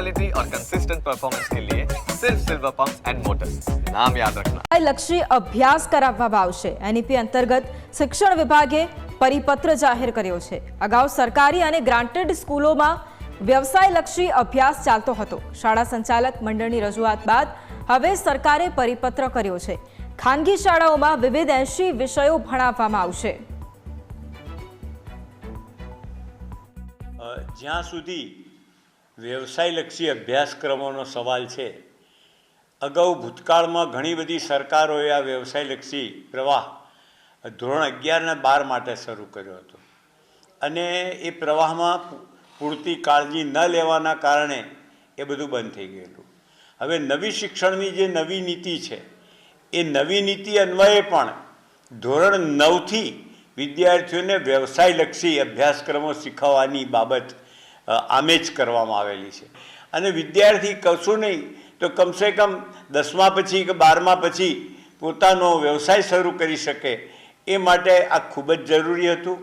Quality और consistent performance के लिए सिर्फ सिल्वर पंप एंड मोटर्स नाम याद रखना લક્ષી અભ્યાસ કરાવવામાં આવશે એનઈપી અંતર્ગત શિક્ષણ વિભાગે પરિપત્ર જાહેર કર્યો છે અગાઉ સરકારી અને ગ્રાન્ટેડ સ્કૂલોમાં વ્યવસાયલક્ષી અભ્યાસ ચાલતો હતો શાળા સંચાલક મંડળની રજૂઆત બાદ હવે સરકારે પરિપત્ર કર્યો છે ખાનગી શાળાઓમાં વિવિધ એંશી વિષયો ભણાવવામાં આવશે અ, જ્યાં સુધી વ્યવસાયલક્ષી અભ્યાસક્રમોનો સવાલ છે. અગાઉ ભૂતકાળમાં ઘણી બધી સરકારોએ આ વ્યવસાયલક્ષી પ્રવાહ ધોરણ અગિયાર અને બાર માટે શરૂ કર્યો હતો. અને એ પ્રવાહમાં પૂરતી કાળજી ન લેવાના કારણે એ બધું બંધ થઈ ગયેલું. હવે નવી શિક્ષણની જે નવી નીતિ છે, એ નવી નીતિ અન્વયે પણ ધોરણ નવથી વિદ્યાર્થીઓને વ્યવસાયલક્ષી અભ્યાસક્રમો શીખવવાની બાબત આમે જ કરવામાં આવેલી છે. અને વિદ્યાર્થી કશું નહીં, તો કમસે કમ દસમા પછી કે બારમા પછી પોતાનો વ્યવસાય શરૂ કરી શકે, એ માટે આ ખૂબ જ જરૂરી હતું.